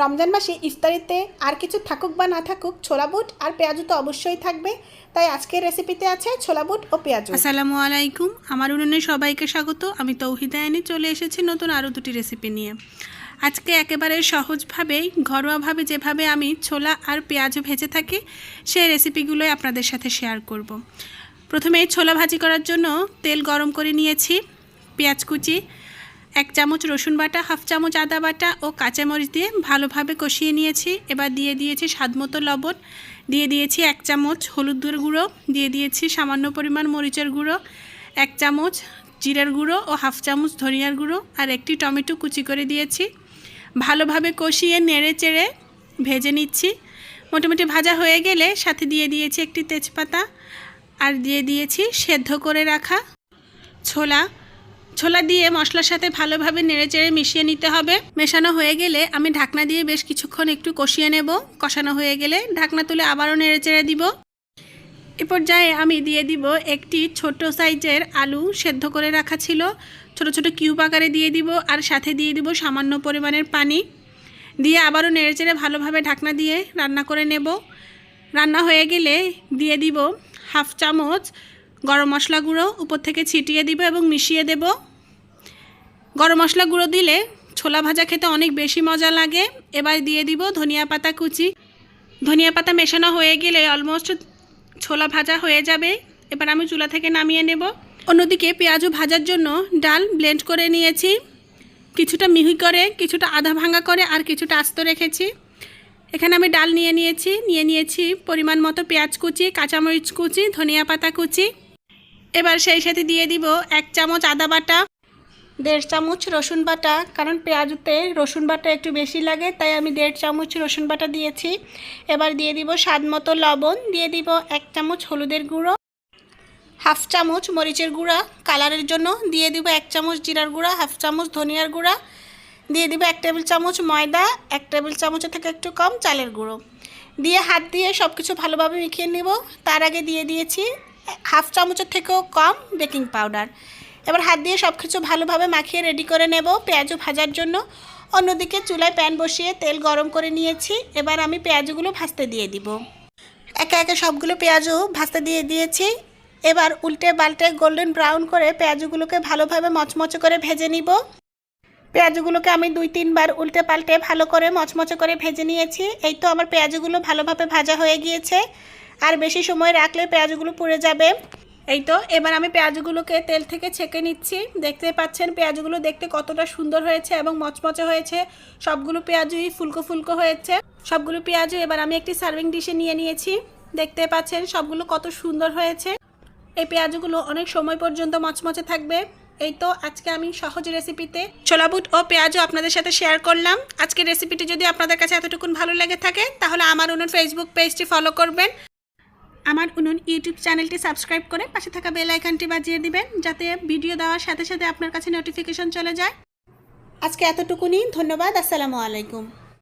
রমজান মাসে ইফতারিতে আর কিছু থাকুক বা না থাকুক, ছোলা বুট আর পেঁয়াজু তো অবশ্যই থাকবে। তাই আজকের রেসিপিতে আছে ছোলা বুট ও পেঁয়াজু। আসসালামু আলাইকুম, আমার উনুনে সবাইকে স্বাগত। আমি তৌহিদা এনে চলে এসেছি নতুন আরও দুটি রেসিপি নিয়ে। আজকে একেবারে সহজভাবেই ঘরোয়াভাবে যেভাবে আমি ছোলা আর পেঁয়াজও ভেজে থাকি, সেই রেসিপিগুলোই আপনাদের সাথে শেয়ার করব। প্রথমে ছোলা ভাজি করার জন্য তেল গরম করে নিয়েছি, পেঁয়াজ কুচি এক চামচ রসুন বাটা, হাফ চামচ আদা বাটা ও কাঁচামরিচ দিয়ে ভালোভাবে কষিয়ে নিয়েছি। এবার দিয়ে দিয়েছি স্বাদমতো লবণ। দিয়ে দিয়েছি এক চামচ হলুদের গুঁড়ো। দিয়ে দিয়েছি সামান্য পরিমাণ মরিচের গুঁড়ো। এক চামচ জিরার গুঁড়ো ও হাফ চামচ ধনিয়ার গুঁড়ো আর একটি টমেটো কুচি করে দিয়েছি। ভালোভাবে কষিয়ে নেড়ে চেড়ে ভেজে নিচ্ছি। মোটামুটি ভাজা হয়ে গেলে সাথে দিয়ে দিয়েছি একটি তেজপাতা আর দিয়ে দিয়েছি সেদ্ধ করে রাখা ছোলা। ছোলা দিয়ে মশলার সাথে ভালোভাবে নেড়েচেড়ে মিশিয়ে নিতে হবে। মেশানো হয়ে গেলে আমি ঢাকনা দিয়ে বেশ কিছুক্ষণ একটু কষিয়ে নেব। কষানো হয়ে গেলে ঢাকনা তুলে আবারও নেড়েচেড়ে দিব। এ পর্যায়ে আমি দিয়ে দিব একটি ছোট সাইজের আলু সেদ্ধ করে রাখা ছিল। ছোট ছোট কিউব আকারে দিয়ে দিব আর সাথে দিয়ে দিব সামান্য পরিমাণের পানি। দিয়ে আবারও নেড়েচেড়ে ভালোভাবে ঢাকনা দিয়ে রান্না করে নেব। রান্না হয়ে গেলে দিয়ে দিব হাফ চামচ গরম মশলা গুঁড়ো, উপর থেকে ছিটিয়ে দিব এবং মিশিয়ে দেব। গরম মশলা গুঁড়ো দিলে ছোলা ভাজা খেতে অনেক বেশি মজা লাগে। এবার দিয়ে দিব ধনিয়া পাতা কুচি। ধনিয়া পাতা মেশানো হয়ে গেলে অলমোস্ট ছোলা ভাজা হয়ে যাবে। এবার আমি চুলা থেকে নামিয়ে নেব। অন্যদিকে পেঁয়াজু ভাজার জন্য ডাল ব্লেন্ড করে নিয়েছি। কিছুটা মিহি করে, কিছুটা আধা ভাঙা করে আর কিছুটা আস্ত রেখেছি। এখানে আমি ডাল নিয়ে নিয়েছি। নিয়ে নিয়েছি পরিমাণ মতো পেঁয়াজ কুচি, কাঁচামরিচ কুচি, ধনিয়া পাতা কুচি। এবার সেই সাথে দিয়ে দিব এক চামচ আদা বাটা, দেড় চামচ রসুন বাটা, কারণ পেঁয়াজুতে রসুন বাটা একটু বেশি লাগে, তাই আমি দেড় চামচ রসুন বাটা দিয়েছি। এবার দিয়ে দিব স্বাদ মতো লবণ, দিয়ে দিব এক চামচ হলুদের গুঁড়ো, হাফ চামচ মরিচের গুঁড়া, কালারের জন্য দিয়ে দিব এক চামচ জিরার গুঁড়া, হাফ চামচ ধনিয়ার গুঁড়া, দিয়ে দিব এক টেবিল চামচ ময়দা, এক টেবিল চামচের থেকে একটু কম চালের গুঁড়ো। দিয়ে হাত দিয়ে সব কিছু ভালোভাবে মিখিয়ে নেব। তার আগে দিয়ে দিয়েছি হাফ চামচের থেকেও কম বেকিং পাউডার। এবার হাত দিয়ে সব কিছু ভালোভাবে মাখিয়ে রেডি করে নেব পেঁয়াজও ভাজার জন্য। অন্যদিকে চুলায় প্যান বসিয়ে তেল গরম করে নিয়েছি। এবার আমি পেঁয়াজগুলো ভাজতে দিয়ে দিব। একে একে সবগুলো পেঁয়াজও ভাজতে দিয়ে দিয়েছি। এবার উল্টে পাল্টে গোল্ডেন ব্রাউন করে পেঁয়াজগুলোকে ভালোভাবে মচমচে করে ভেজে নিব। পেঁয়াজগুলোকে আমি দুই তিনবার উল্টে পাল্টে ভালো করে মচমচে করে ভেজে নিয়েছি। এই তো আমার পেঁয়াজগুলো ভালোভাবে ভাজা হয়ে গিয়েছে। আর বেশি সময় রাখলে পেঁয়াজগুলো পুড়ে যাবে। এই তো, এবার আমি পেঁয়াজগুলোকে তেল থেকে ছেঁকে নিচ্ছি। দেখতে পাচ্ছেন, পেঁয়াজগুলো দেখতে কতটা সুন্দর হয়েছে এবং মচমচে হয়েছে। সবগুলো পেঁয়াজই ফুলকো ফুলকো হয়েছে। সবগুলো পেঁয়াজও এবার আমি একটি সার্ভিং ডিশে নিয়ে নিয়েছি। দেখতে পাচ্ছেন, সবগুলো কত সুন্দর হয়েছে। এই পেঁয়াজগুলো অনেক সময় পর্যন্ত মচমচে থাকবে। এই তো, আজকে আমি সহজ রেসিপিতে ছোলা বুট ও পেঁয়াজও আপনাদের সাথে শেয়ার করলাম। আজকের রেসিপিটি যদি আপনাদের কাছে এতটুকুন ভালো লেগে থাকে, তাহলে আমার উনুন ফেসবুক পেজটি ফলো করবেন। আমার উনুন ইউটিউব চ্যানেলটি সাবস্ক্রাইব করে পাশে থাকা বেল আইকনটি বাজিয়ে দিবেন, যাতে ভিডিও দেওয়ার সাথে সাথে আপনার কাছে নোটিফিকেশন চলে যায়। আজকে এতটুকুনি, ধন্যবাদ, আসসালামু আলাইকুম।